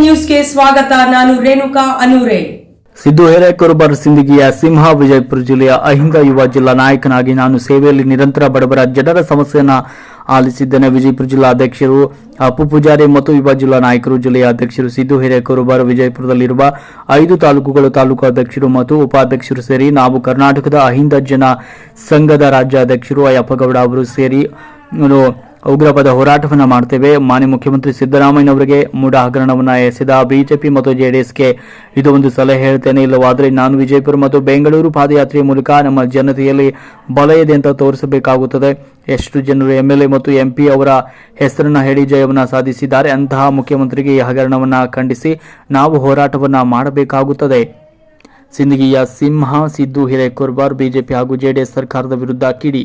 ನ್ಯೂಸ್ಗೆ ಸ್ವಾಗತ, ನಾನು ರೇಣುಕಾ ಅನೂರೆ. ಸಿದ್ದು ಹಿರೇಕೊರಬರ್ ಸಿಂದಗಿಯ ಸಿಂಹ ವಿಜಯಪುರ ಜಿಲ್ಲೆಯ ಅಹಿಂದ ಯುವ ಜಿಲ್ಲಾ ನಾಯಕನಾಗಿ ನಾನು ಸೇವೆಯಲ್ಲಿ ನಿರಂತರ ಬಡವರ ಜನರ ಸಮಸ್ಯೆಯನ್ನು ಆಲಿಸಿದ್ದೇನೆ. ವಿಜಯಪುರ ಜಿಲ್ಲಾ ಅಧ್ಯಕ್ಷರು ಅಪ್ಪು ಪೂಜಾರಿ ಮತ್ತು ಯುವ ಜಿಲ್ಲಾ ನಾಯಕರು, ಜಿಲ್ಲೆಯ ಅಧ್ಯಕ್ಷರು ಸಿದ್ದು ಬರ ವಿಜಯಪುರದಲ್ಲಿರುವ ಐದು ತಾಲೂಕುಗಳು ತಾಲೂಕು ಅಧ್ಯಕ್ಷರು ಮತ್ತು ಉಪಾಧ್ಯಕ್ಷರು ಸೇರಿ ನಾವು ಕರ್ನಾಟಕದ ಅಹಿಂದ ಜನ ಸಂಘದ ರಾಜ್ಯಾಧ್ಯಕ್ಷರು ಅಯ್ಯಪ್ಪಗೌಡ ಅವರು ಸೇರಿ ಉಗ್ರವಾದ ಹೋರಾಟವನ್ನು ಮಾಡ್ತೇವೆ. ಮಾನ್ಯ ಮುಖ್ಯಮಂತ್ರಿ ಸಿದ್ದರಾಮಯ್ಯನವರಿಗೆ ಮೂಢ ಹಗರಣವನ್ನು ಎಸೆದ ಬಿಜೆಪಿ ಮತ್ತು ಜೆಡಿಎಸ್ಗೆ ಇದು ಒಂದು ಸಲಹೆ ಹೇಳ್ತೇನೆ ಇಲ್ಲವಾದರೆ ನಾನು ವಿಜಯಪುರ ಮತ್ತು ಬೆಂಗಳೂರು ಪಾದಯಾತ್ರೆಯ ಮೂಲಕ ನಮ್ಮ ಜನತೆಯಲ್ಲಿ ಬಲ ಇದೆ ಅಂತ ತೋರಿಸಬೇಕಾಗುತ್ತದೆ. ಎಷ್ಟು ಜನರು ಎಂಎಲ್ಎ ಮತ್ತು ಎಂಪಿ ಅವರ ಹೆಸರನ್ನು ಹೇಳಿ ಜಯವನ್ನು ಸಾಧಿಸಿದ್ದಾರೆ ಅಂತಹ ಮುಖ್ಯಮಂತ್ರಿಗೆ ಈ ಹಗರಣವನ್ನು ಖಂಡಿಸಿ ನಾವು ಹೋರಾಟವನ್ನ ಮಾಡಬೇಕಾಗುತ್ತದೆ. ಸಿಂದಗಿಯ ಸಿಂಹ, ಸಿದ್ದು ಹಿರೇಕೊರ್ಬಾರ್, ಬಿಜೆಪಿ ಹಾಗೂ ಜೆಡಿಎಸ್ ಸರ್ಕಾರದ ವಿರುದ್ಧ ಕಿಡಿ.